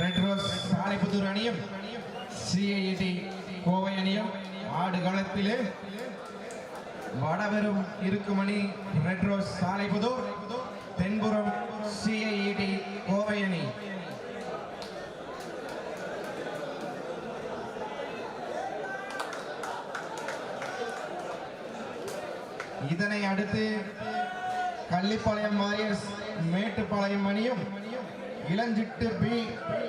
Red rose Salaipudur அணியும் CID Kovai அணியும் ஆடு களத்திலே வடபெரும் இருக்குமணி ரெட் ரோஸ் சாலைப்புதூர் தென்புறம் சிஐடி கோவை அணி. இதனை அடுத்து கள்ளிப்பாளையம் வாரியர்ஸ் மேட்டுப்பாளையம் அணியும் இளஞ்சிட்டு பி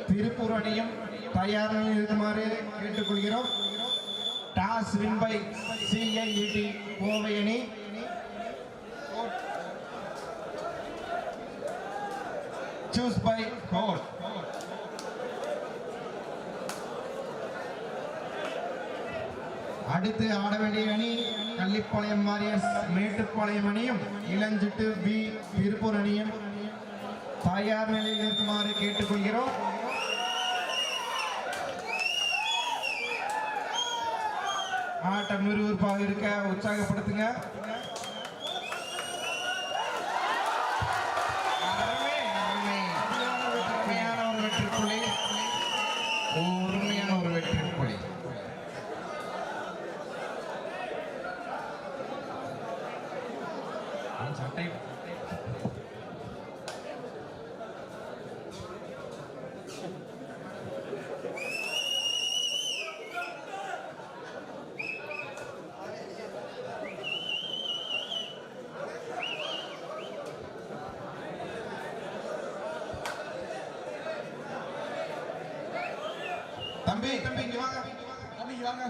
திருப்பூர் அணியும் தயார் நிலையில் இருக்குமாறு கேட்டுக்கொள்கிறோம். Toss win by CIET Kovai அணி சூஸ் பை கோட் அடுத்து ஆட வேண்டிய அணி கள்ளிப்பாளையம் வாரியர்ஸ் மேட்டுப்பாளையம் அணியும் இளஞ்சிட்டு பி திருப்பூர் அணியும் தாயார் நிலையில் இருக்குமாறு கேட்டுக்கொள்கிறோம். ஆட்டம் விறுவிறுப்பாக இருக்க உற்சாகப்படுத்துங்க. அருமை, அருமை. அருமையான ஒரு வெற்றி புள்ளி உண்மையான ஒரு வெற்றி புள்ளி அவன் சட்டை தம்பி தம்பி இங்க வாங்க. தம்பி இங்க வாங்க.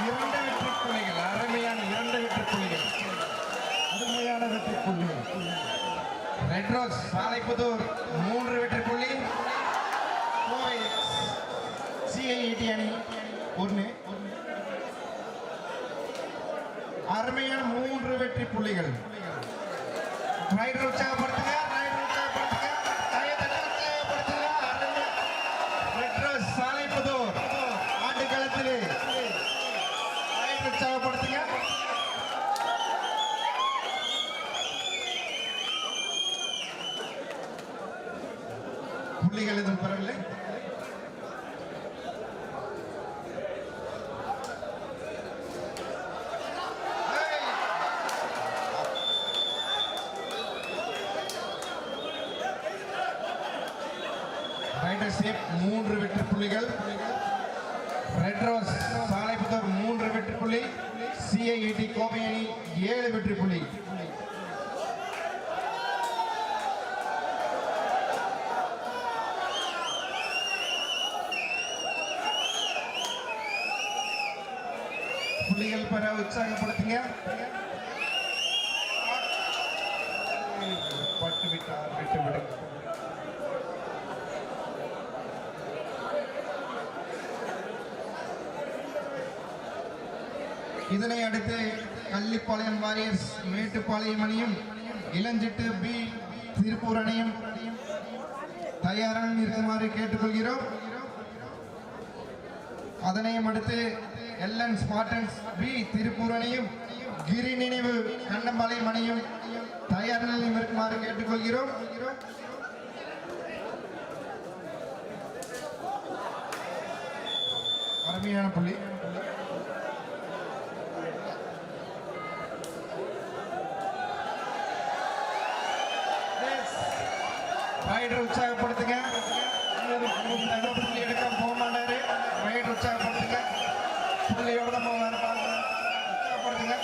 இரண்டு அருமையான இரண்டு ரெட் ரோஸ் சாலைப்புதூர் மூன்று வெற்றி புள்ளி சிஐடி அணி. ஒன்று அருமையான மூன்று வெற்றி புள்ளிகள் ரைடர் உற்சாகப்படுத்துங்க ரைடர் உற்சாகப்படுத்துங்க கையத்தட்ட உற்சாகப்படுத்துங்க அருமை ரெட் ரோஸ் சாலைப்புதூர் ஆட்டுக்களத்திலே ரைடர் உற்சாகப்படுத்துங்க புள்ளிகள் எதுவும் பெறவில்லை ரைடர் சேப் மூன்று வெற்றி புள்ளிகள். ரெட் ரோஸ் சாலைப்புத்தர் மூன்று வெற்றி புள்ளி. சிஐஇடி கோவை அணி ஏழு வெற்றி புள்ளி. புள்ளிகள் பெற உற்சாகப்படுத்துங்க. பட்டு விட்டார் விட்டு விடுங்க இதனை அடுத்து கள்ளிப்பாளையம் வாரியர்ஸ் மேட்டுப்பாளையம் அணியும் இளஞ்சிட்டு பி திருப்பூர் அணியும் தயாராக இருக்குமாறு கேட்டுக்கொள்கிறோம். அதனையும் அடுத்து எல்என் ஸ்பாட்டன்ஸ் பி திருப்பூர் அணியும் கிரி நினைவு கண்ணம்பாளையம் அணியும் தயார் நிலையில் இருக்குமாறு கேட்டுக்கொள்கிறோம். அருமையான புள்ளி. ரைடர் உற்சாகப்படுத்துங்க. புள்ளி எடுக்க போக மாட்டாரு. ரைடர் உற்சாகப்படுத்துங்க. புள்ளியோட தான் போவாரு பாருங்க உற்சாகப்படுத்துங்க.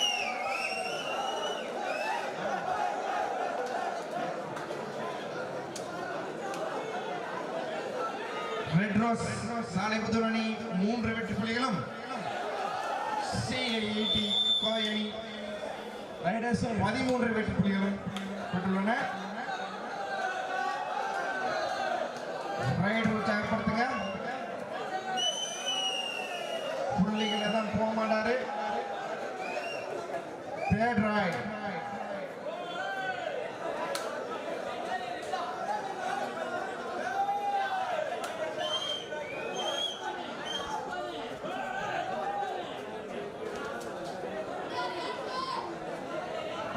ரெட் ரோஸ் சாலைபுதூர் அணி மூன்று வெற்றி புள்ளிகளும். சிஐடி கோவை ரைடர்ஸ் பதிமூன்று வெற்றி புள்ளிகளும் பெற்றுள்ளன. ரைடு உற்சாகப்படுத்துங்க புள்ளிகளை தான் போக மாட்டாரு. Bad right.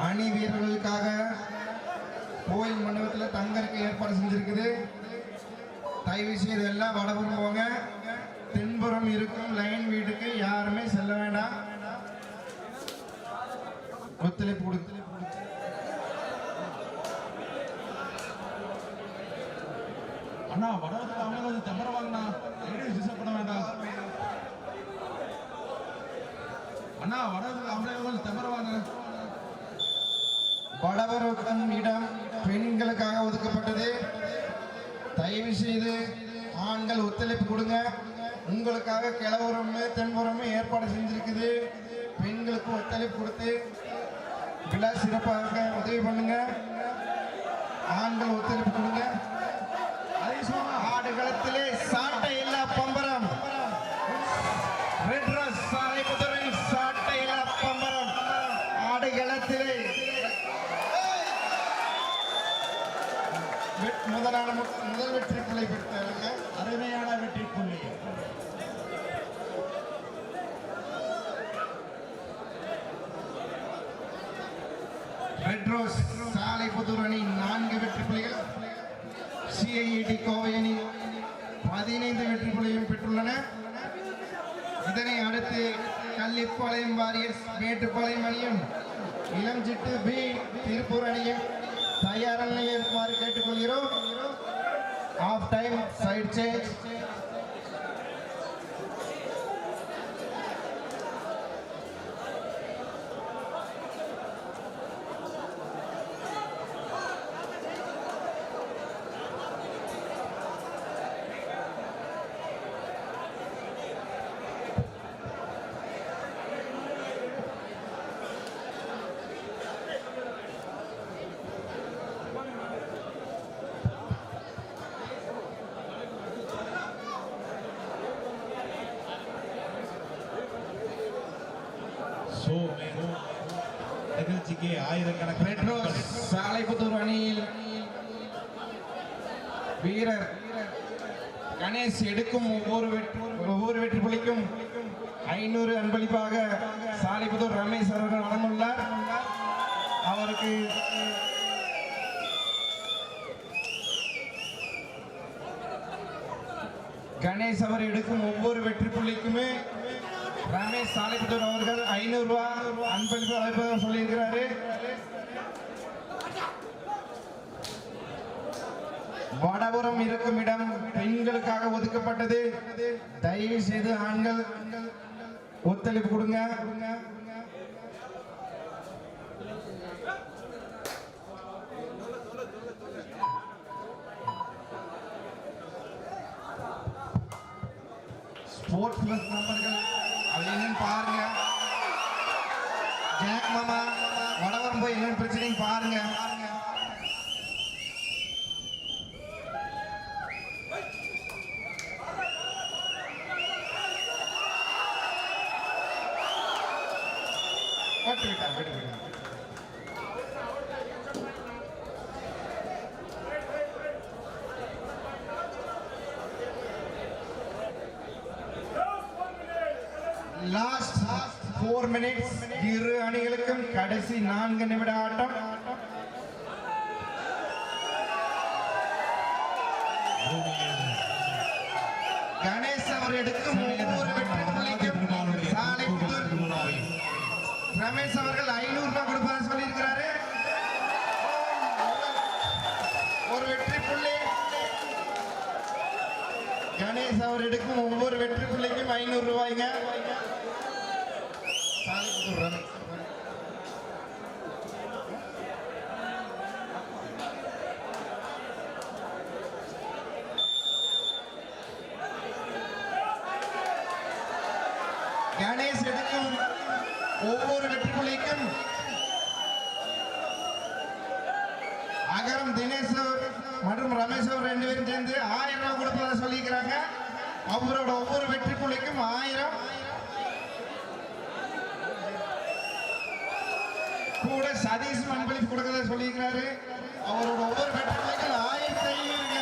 அணி வீரர்களுக்காக கோயில் மண்டபத்தில் தங்கருக்கு ஏற்பாடு செஞ்சிருக்குது. தயவு செய்து எல்லாம் வடபுறம் போங்க. தென்புறம் இருக்கும் லைன் வீட்டுக்கு யாருமே செல்ல வேண்டாம். ஒத்துழைப்பு கொடுத்து அண்ணா வடவத்துக்கு அவங்க கொஞ்சம் தெம்பர வாங்கண்ணா. லேடிஸ் டிஸ்டர்ப் பண்ண வேண்டாம். அண்ணா வடவத்துக்கு அவங்களே கொஞ்சம் தெம்பர வாங்க. வடவருக்கும் இடம் பெண்களுக்காக ஒதுக்கப்பட்டது. தயவு செய்து ஆண்கள் ஒத்துழைப்பு கொடுங்க. உங்களுக்காக கிழவரமும் தென்புறமும் ஏற்பாடு செஞ்சிருக்குது. பெண்களுக்கு ஒத்துழைப்பு கொடுத்து விழா சிறப்பாக உதவி பண்ணுங்க. ஆண்கள் ஒத்துழைப்பு கொடுங்க. ஆடுகளத்திலே சாட்டை சிஐடி கோவை அணி பதினைந்து வெற்றி புள்ளியும் பெற்றுள்ளன. இதனை அடுத்து கள்ளிப்பாளையம் வாரியர்ஸ் மேட்டுப்பாளையம் அணியும் இளஞ்சிட்டு பி திருப்பூர் அணியும் தயார் நிலையில் இருக்குமாறு கேட்டுக்கொள்கிறோம்? ஆஃப் டைம் சைட் சேஞ்ச் மேலும் நிகழ்ச்சிக்கு ஆயிரக்கணக்கான சாலைபுத்தூர் அணியில் வீரர் கணேஷ் எடுக்கும் ஒவ்வொரு ஒவ்வொரு வெற்றி புள்ளிக்கும் ஐநூறு அன்பளிப்பாக சாலைபுத்தூர் ரமேஷ் அவர்கள் வழங்குள்ளார். அவருக்கு கணேஷ் அவர் எடுக்கும் ஒவ்வொரு வெற்றி புள்ளிக்குமே ரமேஷ் சாலைபுத்தூர் அவர்கள் ஐநூறு ரூபாய் அன்பளிப்பு அழைப்பதாக சொல்லியிருக்கிறாரு. வடபுறம் இருக்கும் இடம் பெண்களுக்காக ஒதுக்கப்பட்டது. தயவு செய்து ஆண்கள் ஒத்துழைப்பு கொடுங்க. ஸ்போர்ட்ஸ் பிளஸ் நம்பர்கள் என்னன்னு பாருங்க. ஜாக் மாமா வடவரம் போய் என்னன்னு பிரச்சனையும் பாருங்க. விட்டு விட்டார் விட்டு விட்டார் மினிட்ஸ் இரு அணிகளுக்கும் கடைசி நான்கு நிமிட ஆட்டம். கணேஷ் அவர் எடுக்கும் ஒவ்வொரு வெற்றி புள்ளிக்கும் சாலை ரமேஷ் அவர்கள் ஐநூறு ரூபாய் கொடுப்பதா சொல்லியிருக்கிறாரு. ஒரு வெற்றி புள்ளி. கணேஷ் அவர் எடுக்கும் ஒவ்வொரு வெற்றி புள்ளிக்கும் ஐநூறு ரூபாய்ங்க. கணேஷ் எடுக்கும். ஒவ்வொரு வெற்றி அகரம் தினேஷ் மற்றும் ரமேஷ் அவர் ரெண்டு பேரும் சேர்ந்து ஆயிரம் ரூபாய் கொடுப்பதாக சொல்லியிருக்கிறாங்க. அவரோட ஒவ்வொரு வெற்றி ஆயிரம். கூட சதீஷ் அன்பளிப்பு கொடுக்கறதா சொல்லியிருக்கிறாரு அவரோட ஒவ்வொரு வெற்றி புள்ளிக்கும் ஆயிரத்தி ஐநூறுங்க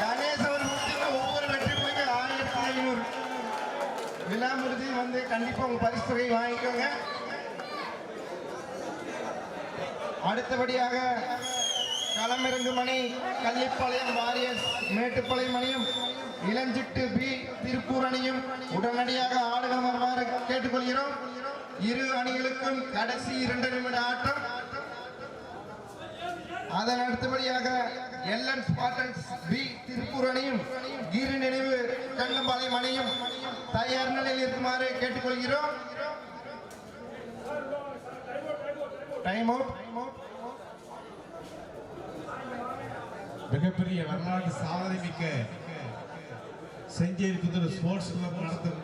கணேஷ் அவர் கொடுத்தீங்க ஒவ்வொரு வெற்றி புள்ளிக்கும் ஆயிரத்தி ஐநூறு விழா வந்து கண்டிப்பா உங்க பரிசு தொகை வாங்கிக்கோங்க. அடுத்தபடியாக களமிறங்கு மணி கள்ளிப்பாளையம் வாரியர்ஸ் மேட்டுப்பாளையம் அணியும் இளஞ்சிட்டு பி திருப்பூர் அணியும் உடனடியாக ஆடுகள் வருமாறு கேட்டுக்கொள்கிறோம். இரு அணிகளுக்கும் கடைசி இரண்டு நிமிட ஆட்டம். அதன் அடுத்தபடியாக எல்என் ஸ்பாட்டன்ஸ் பி திருப்பூர் அணியும் கிரி நினைவு கண்ணம்பாளையம் அணியும் தயார் நிலையில் இருக்குமாறு கேட்டுக்கொள்கிறோம். டைம் அவுட் மிகப்பெரிய வரலாற்று சாதனை மிக்க செஞ்சேரி புதூர் ஸ்போர்ட்ஸ் கிளப் நடத்தும்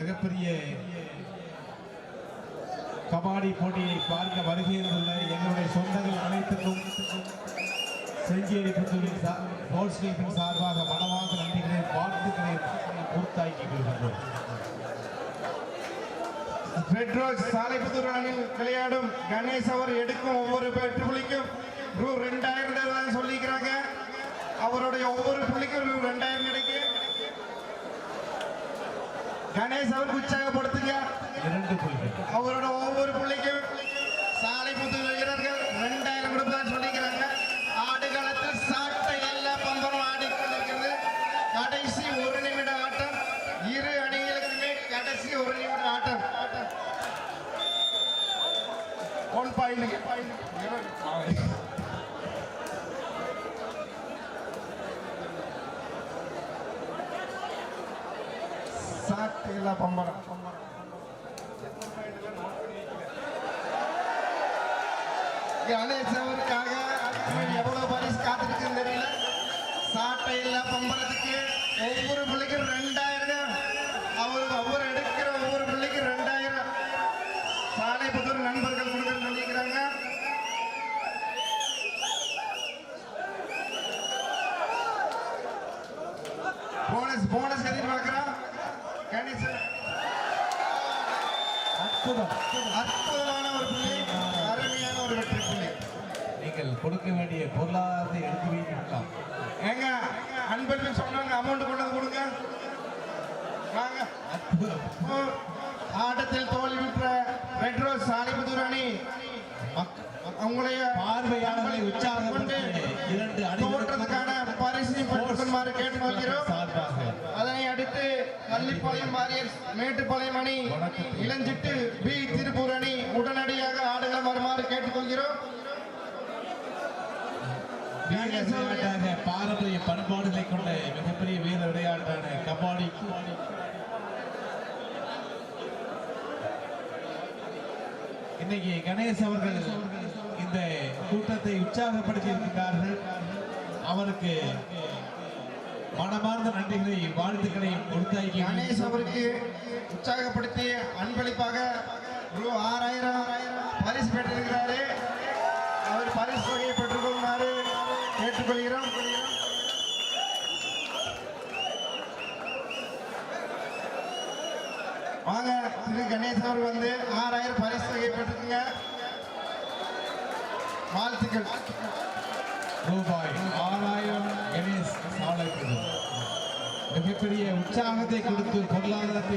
மிகப்பெரிய கபாடி போட்டியை பார்க்க வருகையிலுள்ள எங்களுடைய சொந்தங்கள் அனைத்துக்கும் செஞ்சேரி புத்தூரின் சா- ஸ்போர்ட்ஸ் கிளப்பின் சார்பாக மனமாக நன்றிகளை வாழ்த்துக்களை உறுத்தாக்கிக் கொள்கின்றோம். ரெட் சாலைபுத்தூர் அணியில் விளையாடும் கணேஷ் அவர் எடுக்கும் ஒவ்வொரு பெற்று புள்ளிக்கும் ரூ ரெண்டாயிரம் தான் சொல்லிக்கிறாங்க. அவருடைய ஒவ்வொரு புள்ளிக்கும் ரூ ரெண்டாயிரம் கணேஷ் அவருக்கு உற்சாகப்படுத்துங்க இரண்டு புள்ளிகள். அவரோட ஒவ்வொரு புள்ளிக்கும் சாலைப்புத்தூர் வீரர்கள் ரெண்டாயிரம் கொடுப்பதா சொல்லிக்கிறாங்க. ஆடுகளத்தில் சாட்டை எல்லா பம்பரும் ஆடிக்கொண்டிருக்கிறது. கடைசி ஒரு நிமிட ஆட்டம். இரு அணிகளுக்குமே கடைசி ஒரு நிமிட ஆட்டம். ஒன் பாயிண்ட் சாட்டை எல்லா பம்பரம் கணேஷ் அவருக்காக எவ்வளவு பரிசு காத்திருக்குன்னு தெரியல. சாட்டை இல்ல பம்பரத்துக்கு ஒவ்வொரு பிள்ளைக்கும் ரெண்டாயிரம். அவர் ஒவ்வொரு பிள்ளைக்கும் ரெண்டாயிரம் சாலை புத்தூர் நண்பர்கள் கொடுக்குன்னு சொல்லிக்கிறாங்க போனஸ் போனஸ் எதிர்பார்க்கிறோம் கணேசன் அற்புதம் அற்புதமான ஒரு புள்ளி அருமையான ஒரு வெற்றி புள்ளி நீங்கள் கொடுக்க வேண்டிய பொருளாதாரத்தை எடுத்து வைக்கலாம் ஏங்க அன்பளிப்பு சொன்னாங்க அமௌண்ட் கொண்டு வந்து கொடுங்க வாங்க அற்புதம் ஓ, ஆட்டத்தில் தோல்வியுற்ற ரெட் ரோஸ் சாலிபுத்தூர் அணி. உங்களுடைய பார்வையாளர்களை கொண்டு உற்சாகப்படுத்த இரண்டு தோற்றத்துக்கான பரிசை கேட்டுக்கொள்கிறோம். சார்பாக அதனை அடுத்து கள்ளிப்பாளையம் வாரியர்ஸ் மேட்டுப்பாளையம் அணி இளஞ்சிட்டு பி திருப்பூர் அணி உடனடியாக ஆடுகளம் வருமாறு கேட்டுக்கொள்கிறோம். பாரம்பரிய பண்பாடுகளை கொண்ட மிகப்பெரிய வீர விளையாட்டான கபாடி. இன்னைக்கு கணேஷ் அவர்கள் இந்த கூட்டத்தை உற்சாகப்படுத்தி இருக்கிறார்கள் அவருக்கு மனமார்ந்த நன்றிகளை வாழ்த்துக்களையும் கொடுத்தாக்கி கணேஷ் அவருக்கு உற்சாகப்படுத்தி அன்பளிப்பாக ரூ ஆறாயிரம் பரிசு பெற்றிருக்கிறாரு. அவர் பரிசு தொகையை பெற்றுக்கொள்ளுமாறு கேட்டுக்கொள்கிறோம் வாங்க திரு கணேஷ் அவர் வந்து ஆறாயிரம் பரிசு தொகையை பெற்றுக்குங்க. வாழ்த்துக்கள் ரூபாய் ஆறாயிரம் கணேஷ் சாலை மிகப்பெரிய உற்சாகத்தை கொடுத்து பொருளாதாரத்தை